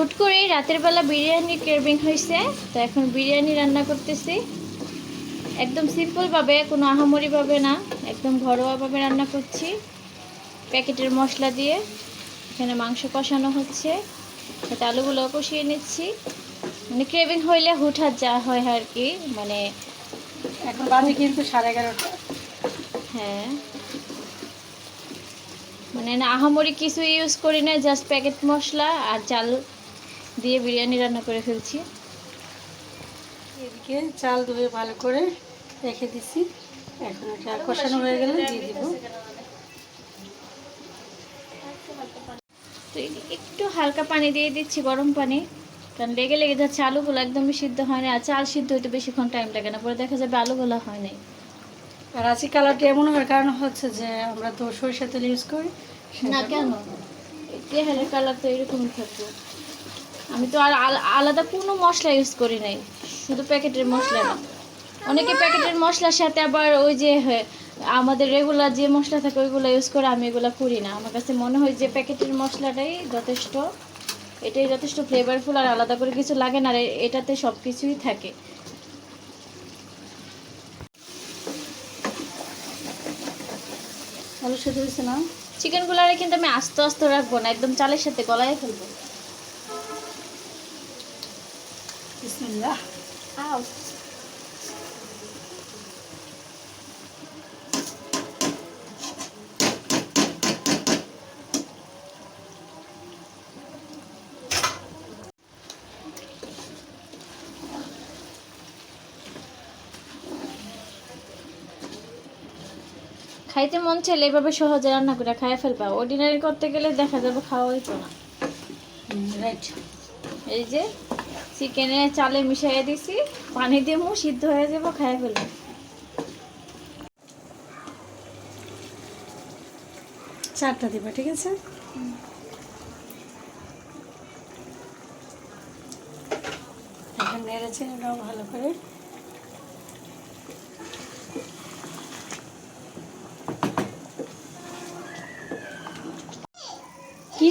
হুট করেই রাতের বেলা বিরিয়ানি ক্রেভিং হয়েছে তো এখন বিরিয়ানি রান্না করতেছি। একদম সিম্পলভাবে কোনো আহামরিভাবে না একদম ঘরোয়াভাবে রান্না করছি। প্যাকেটের মশলা দিয়ে এখানে মাংস কষানো হচ্ছে সাথে আলুগুলো কষিয়ে নিচ্ছি। মানে ক্রেভিং হইলে হুটহাট যা হয় আর কি মানে এখন বাজে কিন্তু সাড়ে এগারোটা। হ্যাঁ। মানে না আহামরি কিছু ইউজ করি না জাস্ট প্যাকেট মশলা আর চাল দিয়ে বিরিয়ানি রান্না করে ফেলছি। এদিকে চাল ধুয়ে ভালো করে রেখে দিছি। এখন এটা কষানো হয়ে গেলে দিয়ে দিব। তো একটু হালকা পানি দিয়ে দিচ্ছি গরম পানি। কারণ লেগে লেগে যাচ্ছে আলুগুলো একদমই সিদ্ধ হয় না আর চাল সিদ্ধ হইতে বেশিক্ষণ টাইম লাগে না পরে দেখা যাবে আলুগুলো হয় নাই। আর আজকে কালারটা এমন হওয়ার কারণ হচ্ছে যে আমরা তো সরিষা তেল ইউজ করি না কেন? তেহারের কালার তো এরকমই থাকবে। আমি তো আর আলাদা কোনো মশলা ইউজ করি নাই, শুধু প্যাকেটের মশলা অনেকে প্যাকেটের মশলার সাথে আবার ওই যে আমাদের রেগুলার যে মশলা থাকে ওইগুলো ইউজ করে আমি এগুলো করি না। আমার কাছে মনে হয় যে প্যাকেটের মশলাটাই যথেষ্ট, এটাই যথেষ্ট ফ্লেভারফুল আর আলাদা করে কিছু লাগে না আর এটাতে সব কিছুই থাকে। আলু সেদ্ধ হয়েছে না? চিকেনগুলো কিন্তু আমি আস্তে আস্তে রাখব না, একদম চালের সাথে গলায় ফেলব। বিসমিল্লাহ আও খাইতে মন চাইলে এভাবে সহজে রান্না করে খাইয়া ফেলবা। অর্ডিনারি করতে গেলে দেখা যাবে খাওয়া হইতো না। রাইট এই যে চিকেনে চালে মিশাইয়া দিছি, পানি দিয়ে সিদ্ধ হয়ে যাব, খাইয়া ফেলব। চারটা দিবা, ঠিক আছে? এখন ভালো করে। কি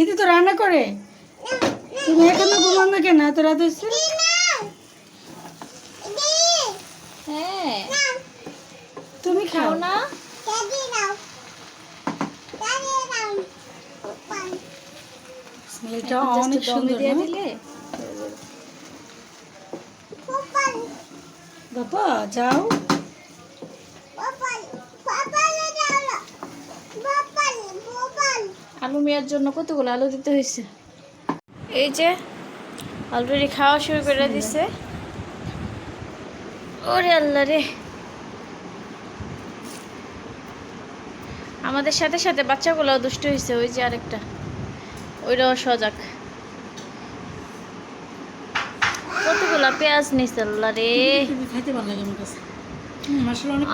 ইতি তো রান্না করে? তুমি এখনও ঘুমান না কেন? এত রাত হয়েছে? হ্যাঁ। তুমি খাও। খাও না? স্মেলটা অনেক সুন্দর দিলে? বাবা যাও। আলু মেয়ার জন্য কতগুলো আলু দিতে হয়েছে? এই যে অলরেডি খাওয়া শুরু করে দিছে। ওরে আল্লাহ রে। আমাদের সাথে সাথে বাচ্চাগুলো দুষ্ট হয়েছে ওই যে আরেকটা। ওইটাও সজাগ। কতগুলা পেঁয়াজ নিছে আল্লাহ রে।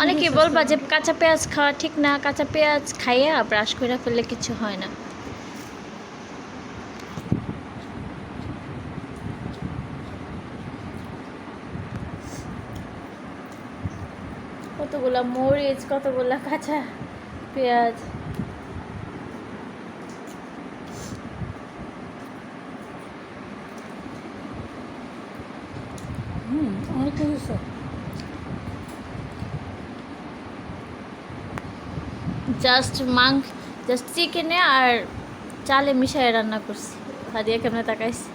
অনেকে বলবা যে কাঁচা পেঁয়াজ খাওয়া ঠিক না কাঁচা পেঁয়াজ খাইয়া ব্রাশ করে ফেললে কিছু হয় না। কতগুলা মরিচ কতগুলা কাঁচা পেঁয়াজ। হুম অনেক কিছু জাস্ট মাংস জাস্ট চিকেনে আর চালে মিশাই রান্না করছি। হাদিয়া কেমনে তাকাইছি?